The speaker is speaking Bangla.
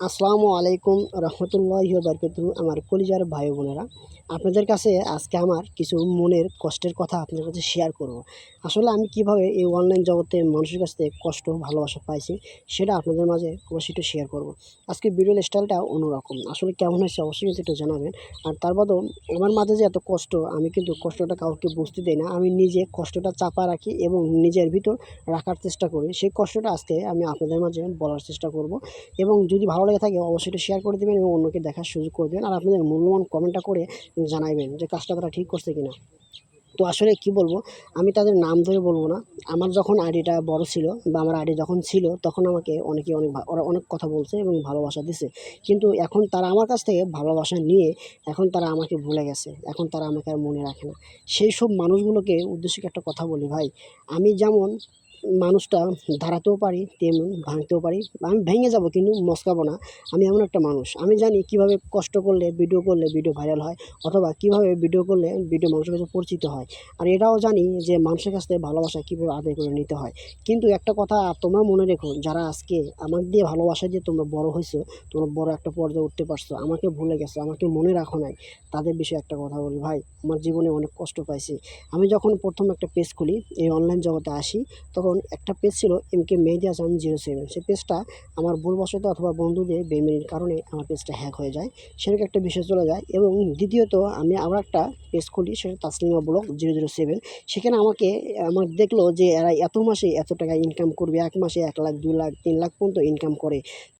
আসসালামু আলাইকুম রহমতুল্লাহি বারকাতু আমার কলিজার ভাই বোনেরা। আপনাদের কাছে আজকে আমার কিছু মনের কষ্টের কথা আপনাদের কাছে শেয়ার করব। আসলে আমি কীভাবে এই অনলাইন জগতে মানুষের কাছ থেকে কষ্ট, ভালোবাসা পাইছি সেটা আপনাদের মাঝে অবশ্যই একটু শেয়ার করব। আজকে ভিডিওর স্টাইলটা অন্যরকম। আসলে কেমন হয়েছে অবশ্যই কিন্তু একটু জানাবেন। আর তার বাদেও আমার মাঝে যে এত কষ্ট, আমি কিন্তু কষ্টটা কাউকে বুঝতে দিই না। আমি নিজে কষ্টটা চাপা রাখি এবং নিজের ভিতর রাখার চেষ্টা করি। সেই কষ্টটা আজকে আমি আপনাদের মাঝে বলার চেষ্টা করব। এবং যদি ভালো লেগে থাকে, অবশ্যই একটু শেয়ার করে দেবেন এবং অন্যকে দেখার সুযোগ করে দেবেন। আর আপনাদের মূল্যবান কমেন্টটা করে জানাবেন যে কাজটা তারা ঠিক করছে কিনা। তো আসলে কি বলব, আমি তাদের নাম ধরে বলব না। আমার যখন আইডিটা বড় ছিল বা আমার আইডি যখন ছিল, তখন আমাকে অনেকে অনেক ওরা অনেক কথা বলছে এবং ভালোবাসা দিছে। কিন্তু এখন তারা আমার কাছ থেকে ভালোবাসা নিয়ে এখন তারা আমাকে ভুলে গেছে। এখন তারা আমাকে আর মনে রাখে না। সেই সব মানুষগুলোকে উদ্দেশ্যে একটা কথা বলি ভাই। আমি যেমন মানুষটা দাঁড়াতেও পারি, তেমন ভাঙতেও পারি। আমি ভেঙে যাব কিন্তু মস্কাবো না। আমি এমন একটা মানুষ। আমি জানি কীভাবে কষ্ট করলে ভিডিও করলে ভিডিও ভাইরাল হয়, অথবা কীভাবে ভিডিও করলে ভিডিও মানুষের কাছে পরিচিত হয়। আর এটাও জানি যে মানুষের কাছ থেকে ভালোবাসা কীভাবে আদায় করে নিতে হয়। কিন্তু একটা কথা তোমরা মনে রেখো, যারা আজকে আমাকে দিয়ে ভালোবাসা দিয়ে তোমরা বড় হয়েছো তোমরা বড় একটা পর্যায়ে উঠতে পারছ, আমাকে ভুলে গেছো, আমাকে মনে রাখো নাই। তাদের বিষয়ে একটা কথা বলি, ভাই, আমার জীবনে অনেক কষ্ট পাইছি। আমি যখন প্রথম একটা পেজ খুলি, এই অনলাইন জগতে আসি, তখন একটা পেজ ছিল M K Mehedi Hasan zero seven সেই পেজটা আমার ভুলবশত অথবা বন্ধুদের বেমেনির কারণে আমার পেজটা হ্যাক হয়ে যায়। সেটাকে একটা বিষয় চলে যায় এবং দ্বিতীয়ত আমি আবার একটা পেজ খুলি, সেটা Taslima block zero zero seven সেখানে আমাকে, আমার দেখল যে এরা এত মাসে এত টাকা ইনকাম করবে, এক মাসে এক লাখ, দুই লাখ, তিন লাখ পর্যন্ত ইনকাম করে।